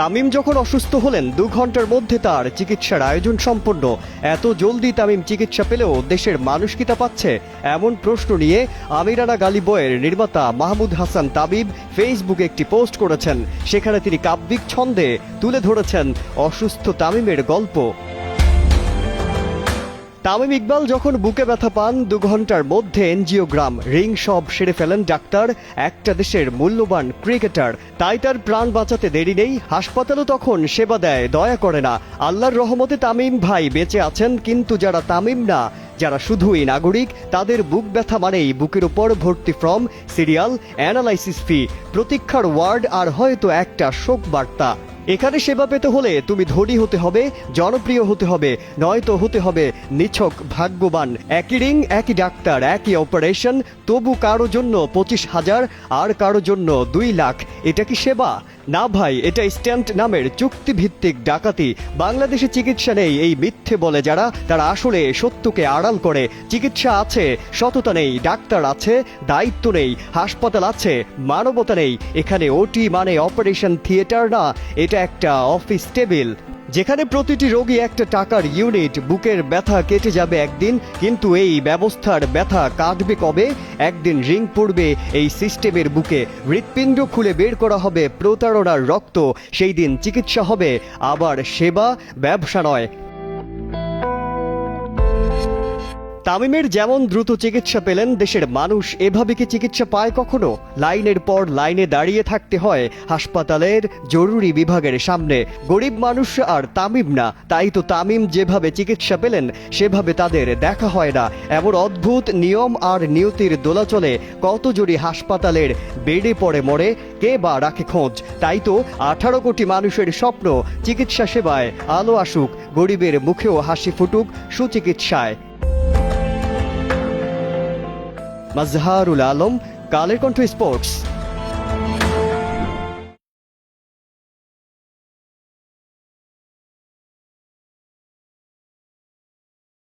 তামিম যখন অসুস্থ হলেন, দু ঘণ্টার মধ্যে তার চিকিৎসার আয়োজন সম্পন্ন। এত জলদি তামিম চিকিৎসা পেলেও দেশের মানুষ কি তা পাচ্ছে? এমন প্রশ্ন নিয়ে আমিরানা গালিবয়ের নির্মাতা মাহমুদ হাসান তাবিব ফেসবুকে একটি পোস্ট করেছেন। সেখানে তিনি কাব্যিক ছন্দে তুলে ধরেছেন অসুস্থ তামিমের গল্প। তামিম ইকবাল যখন বুকে ব্যথা পান, দু ঘণ্টার মধ্যে এনজিওগ্রাম রিং সব সেরে ফেলেন ডাক্তার, একটা দেশের মূল্যবান ক্রিকেটার। তাই তার প্রাণ বাঁচাতে দেরি নেই, হাসপাতালও তখন সেবা দেয়, দয়া করে না। আল্লাহর রহমতে তামিম ভাই বেঁচে আছেন, কিন্তু যারা তামিম না, যারা শুধুই নাগরিক, তাদের বুক ব্যথা মানেই বুকের উপর ভর্তি ফর্ম, সিরিয়াল, অ্যানালাইসিস ফি, প্রতীক্ষার ওয়ার্ড, আর হয়তো একটা শোক বার্তা এখানে সেবা পেতে হলে তুমি ধনী হতে হবে, জনপ্রিয় হতে হবে, নয়তো হতে হবে নিছক, ভাগ্যবান। একই রিং একই ডাক্তার, একই অপারেশন তবু কারও জন্য পঁচিশ হাজার, আর কারও জন্য দুই লাখ। এটা কি সেবা? না ভাই, এটা স্ট্যান্ট নামের চুক্তিভিত্তিক ডাকাতি। বাংলাদেশে চিকিৎসা নেই, এই মিথ্যে বলে যারা, তারা আসলে সত্যকে আড়াল করে। চিকিৎসা আছে, সততা নেই, ডাক্তার আছে, দায়িত্ব নেই, হাসপাতাল আছে, মানবতা নেই। এখানে ওটি মানে অপারেশন থিয়েটার না এটা একটা অফিস টেবিল। যেখানে প্রতিটি রোগী একটা টাকার ইউনিট, বুকের ব্যথা কেটে যাবে একদিন, কিন্তু এই ব্যবস্থার ব্যথা কাটবে কবে? একদিন রিং পড়বে এই সিস্টেমের বুকে। হৃৎপিণ্ড খুলে বের করা হবে প্রতারণার রক্ত। সেই দিন চিকিৎসা হবে। আবার সেবা, ব্যবসা নয়। তামিমের যেমন দ্রুত চিকিৎসা পেলেন, দেশের মানুষ এভাবে কি চিকিৎসা পায় কখনো? লাইনের পর লাইনে দাঁড়িয়ে থাকতে হয় হাসপাতালের জরুরি বিভাগের সামনে। গরিব মানুষ আর তামিম না, তাই তো তামিম যেভাবে চিকিৎসা পেলেন, সেভাবে তাদের দেখা হয় না। এমন অদ্ভুত নিয়ম আর নিয়তির দোলাচলে কত জড়ি হাসপাতালের বেডে পড়ে মরে কে বা রাখে খোঁজ? তাই তো আঠারো কোটি মানুষের স্বপ্ন, চিকিৎসা সেবায় আলো আসুক, গরিবের মুখেও হাসি ফুটুক সুচিকিৎসায়। মাজহারুল আলম কালের কণ্ঠ স্পোর্টস